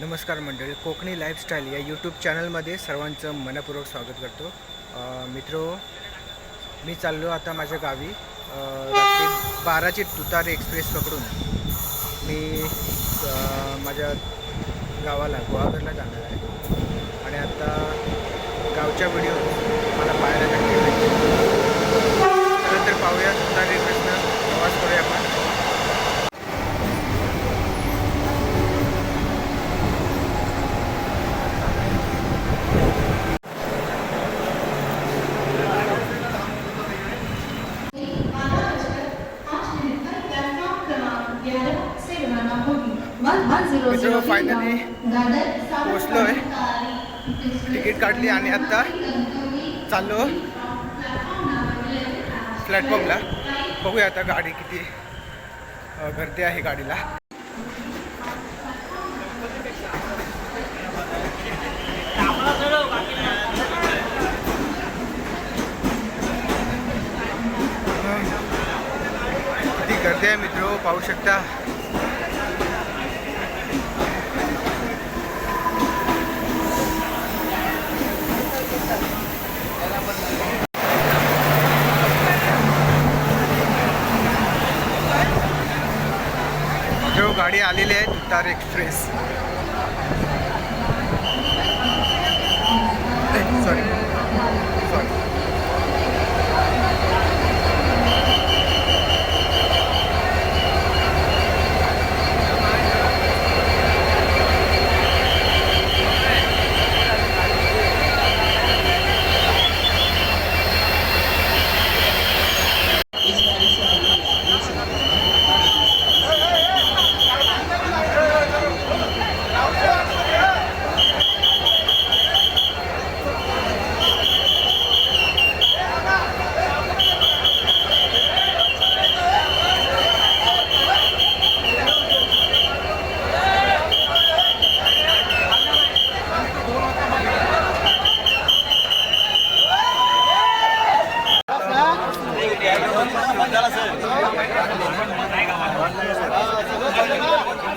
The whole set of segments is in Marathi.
नमस्कार मंडळी कोकणी लाईफस्टाईल या यूट्यूब चॅनलमध्ये सर्वांचं मनपूर्वक स्वागत करतो. मित्रो मी चाललो आता माझ्या गावी. रात्री बाराची तुतारे एक्सप्रेस पकडून मी माझ्या गावाला गुहागरला जाणार आहे. आणि आता गावच्या व्हिडिओ मला पाहायला नक्की मिळतील चला तर पाहूया तुतारी एक्सप्रेसनं प्रवास करूया आपण पायथानी पोहोचलो आहे तिकीट काढली आणि आत्ता चाललो प्लॅटफॉर्मला बघूया आता गाडी किती गर्दी आहे गाडीला. गर्दी आहे मित्र पाहू शकता जो गाडी आलेली आहे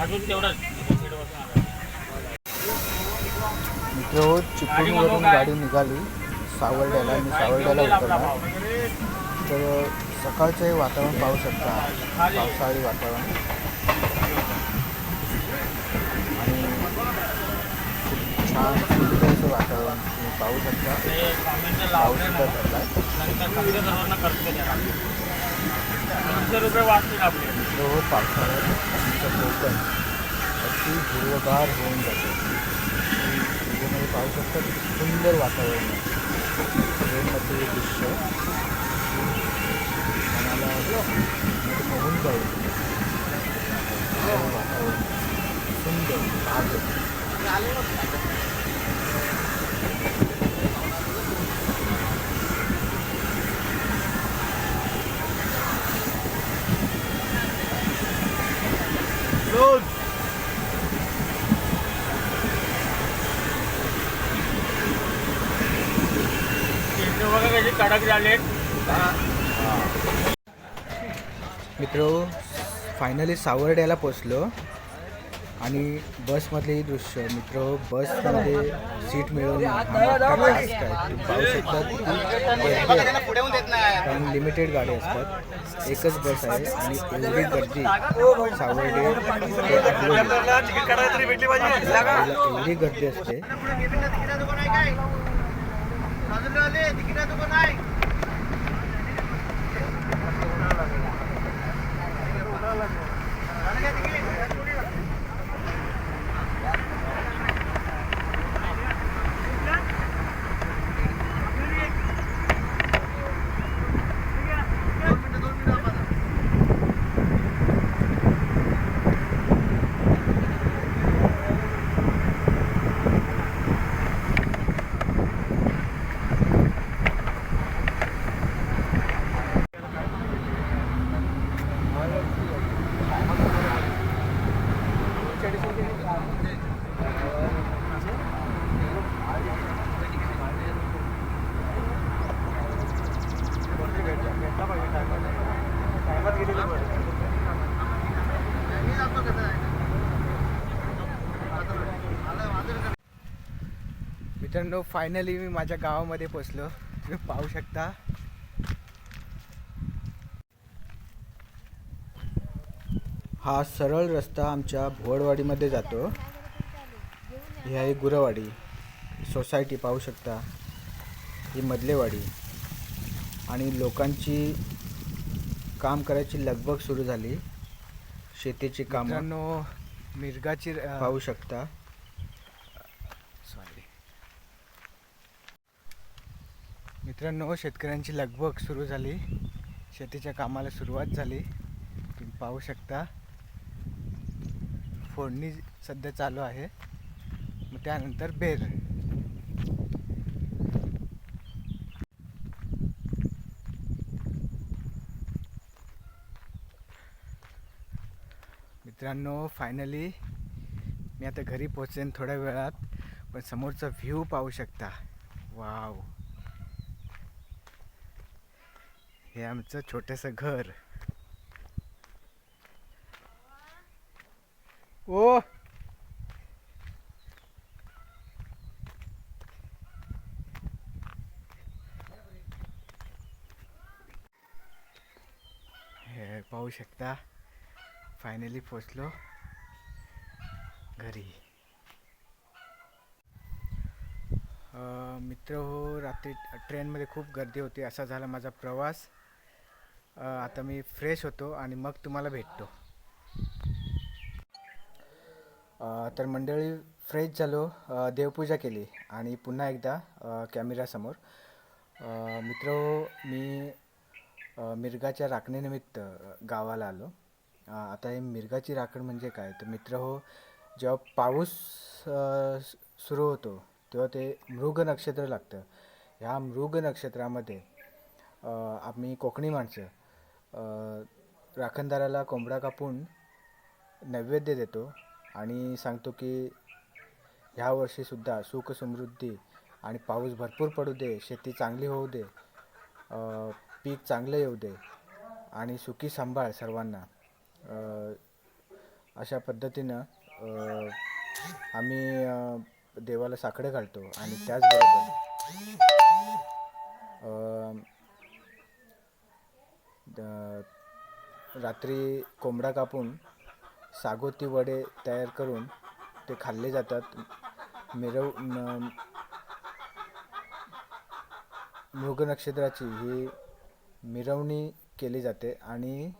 अजून तेवढंच मित्र हो, चिपळूणवरून गाडी निघाली. सावर्ड्याला मी सावर्ड्याला उतरला तर सकाळचं हे वातावरण पाहू शकता. पावसाळी वातावरण. आणि खूप छान सुंदर असं वातावरण तुम्ही पाहू शकता. ते कॉमेंट पाऊस लावले सुद्धा पडला नंतर सगळे सर्वांना खर्च द्या दोनशे रुपये वाचतील आपले रोज पावसाळ्यात आमचं कोकण अगदी हिरवगार होऊन जाते. त्याच्यामध्ये पाहू शकता किती सुंदर वातावरण आहे. ट्रेनमध्ये हे दृश्य. मनाला सुंदर भाग केंद्र बघा कसे कडक झालेत. मित्र फायनली सावर्ड्याला पोचलो आणि बसमधले दृश्य मित्र बसमध्ये सीट मिळवून पाहू शकता कारण लिमिटेड गाड्या असतात. एकच बस आहे आणि एवढी गर्दी सावर्डे एवढी गर्दी असते. मित्रांनो फायनली मी माझ्या गावामध्ये पोचलो. तुम्ही पाहू शकता. हा सरळ रस्ता आमच्या भोवडवाडीमध्ये जातो. ही आहे गुरवाडी. सोसायटी पाहू शकता. ही मधलेवाडी. आणि लोकांची काम करायची लगबग सुरू झाली. शेतीची कामं. मिरगाची पाहू शकता सॉरी मित्रांनो शेतकऱ्यांची लगबग सुरू झाली. शेतीच्या कामाला सुरुवात झाली. तुम्ही पाहू शकता फोडणी सध्या चालू आहे. मग त्यानंतर बेर मित्रांनो फायनली मी आता घरी पोचेन थोड्या वेळात पण समोरचा व्ह्यू पाहू शकता. वाव हे आमचं छोटंसं घर. ओ! हे पाहू शकता फायनली पोचलो घरी. मित्र हो रात्री ट्रेनमध्ये खूप गर्दी होती असा झाला माझा प्रवास. आता मी फ्रेश होतो आणि मग तुम्हाला भेटतो. तर मंडळी फ्रेश झालो. देवपूजा केली आणि पुन्हा एकदा कॅमेऱ्यासमोर मित्र हो मी मिरगाच्या राखणीनिमित्त गावाला आलो. आता हे मिरगाची राखण म्हणजे काय? तर मित्र हो जेव्हा पाऊस सुरू होतो तेव्हा ते मृग नक्षत्र लागतं. ह्या मृग नक्षत्रामध्ये आम्ही कोकणी माणसं राखणदाराला कोंबडा कापून नैवेद्य देतो आणि सांगतो की ह्या वर्षीसुद्धा सुख समृद्धी आणि पाऊस भरपूर पडू दे शेती चांगली होऊ दे पीक चांगलं येऊ दे आणि सुखी सांभाळ सर्वांना. अशा पद्धतीनं आम्ही देवाला साकडे घालतो आणि त्याचबरोबर रात्री कोंबडा कापून सागोती वडे तयार करून ते खाल्ले जातात. मिरव मृग नक्षत्राची ही मिरवणी केली जाते आणि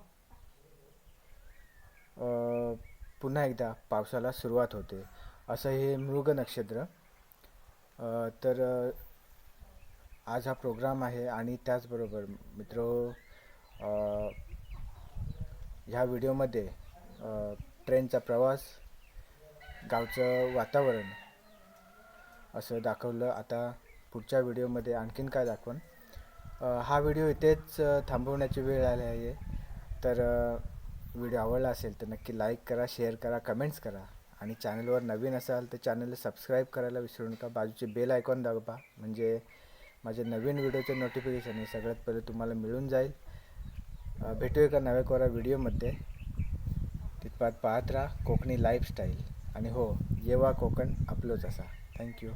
पुन्हा एकदा पावसाला सुरुवात होते. असं हे मृग नक्षत्र. तर आज हा प्रोग्राम आहे आणि त्याचबरोबर मित्र ह्या व्हिडिओमध्ये ट्रेनचा प्रवास गावचं वातावरण असं दाखवलं. आता पुढच्या व्हिडिओमध्ये आणखीन काय दाखवण? हा व्हिडिओ इथेच थांबवण्याची वेळ आली आहे. तर व्हिडिओ आवडला असेल तर नक्की लाईक करा शेअर करा कमेंट्स करा. आणि चॅनलवर नवीन असाल तर चॅनलला सबस्क्राईब करायला विसरू नका. बाजूचे बेल आयकॉन दाबा. म्हणजे माझे नवीन व्हिडिओचे नोटिफिकेशन हे सगळ्यात पहिले तुम्हाला मिळून जाईल. भेटू भेटूया एका नव्या कोरा व्हिडिओमध्ये. तिथपात पाहत राहा कोकणी लाईफस्टाईल आणि हो येवा कोकण आपलोच असा. थँक्यू